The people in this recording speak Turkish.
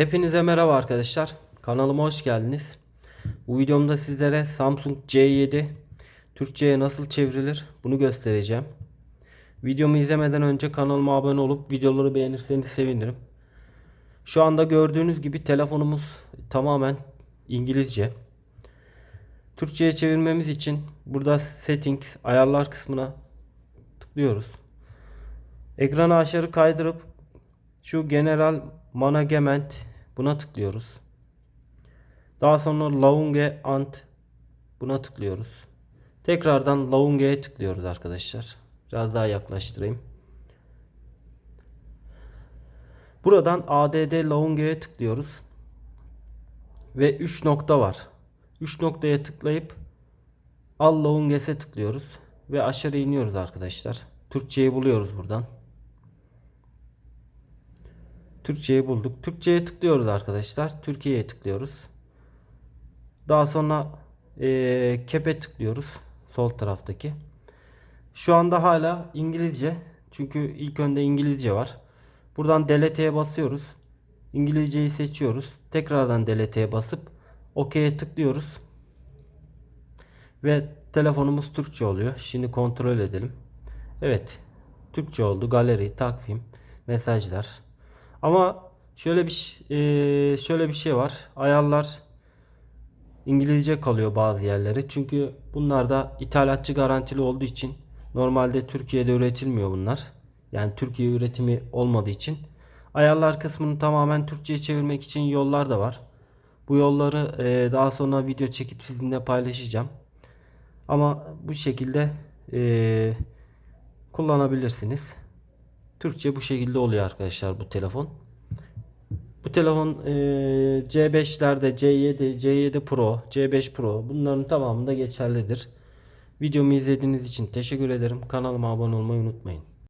Hepinize merhaba arkadaşlar. Kanalıma hoş geldiniz. Bu videomda sizlere Samsung C7 Türkçe'ye nasıl çevrilir bunu göstereceğim. Videomu izlemeden önce kanalıma abone olup videoları beğenirseniz sevinirim. Şu anda gördüğünüz gibi telefonumuz tamamen İngilizce. Türkçe'ye çevirmemiz için burada settings ayarlar kısmına tıklıyoruz. Ekranı aşağı kaydırıp şu general management buna tıklıyoruz. Daha sonra Launge Ant buna tıklıyoruz. Tekrardan Launge'ye tıklıyoruz arkadaşlar. Biraz daha yaklaştırayım. Buradan ADD Launge'ye tıklıyoruz. Ve 3 nokta var. 3 noktaya tıklayıp Al Launges'e tıklıyoruz. Ve aşağı iniyoruz arkadaşlar. Türkçeyi buluyoruz buradan. Türkçeyi bulduk. Türkçe'ye tıklıyoruz arkadaşlar. Türkiye'ye tıklıyoruz. Daha sonra eee kepe tıklıyoruz. Sol taraftaki. Şu anda hala İngilizce. Çünkü ilk önde İngilizce var. Buradan delete'ye basıyoruz. İngilizceyi seçiyoruz. Tekrardan delete'ye basıp OK'ye tıklıyoruz. Ve telefonumuz Türkçe oluyor. Şimdi kontrol edelim. Evet. Türkçe oldu. Galeri, takvim, mesajlar. Ama şöyle bir eee, şöyle bir şey var. Ayarlar İngilizce kalıyor bazı yerleri. Çünkü bunlar da ithalatçı garantili olduğu için normalde Türkiye'de üretilmiyor bunlar. Yani Türkiye üretimi olmadığı için ayarlar kısmını tamamen Türkçe'ye çevirmek için yollar da var. Bu yolları eee, daha sonra video çekip sizinle paylaşacağım. Ama bu şekilde eee, kullanabilirsiniz. Türkçe bu şekilde oluyor arkadaşlar bu telefon. Bu telefon eee, C5'lerde C7, C7 Pro, C5 Pro bunların tamamında geçerlidir. Videomu izlediğiniz için teşekkür ederim. Kanalıma abone olmayı unutmayın.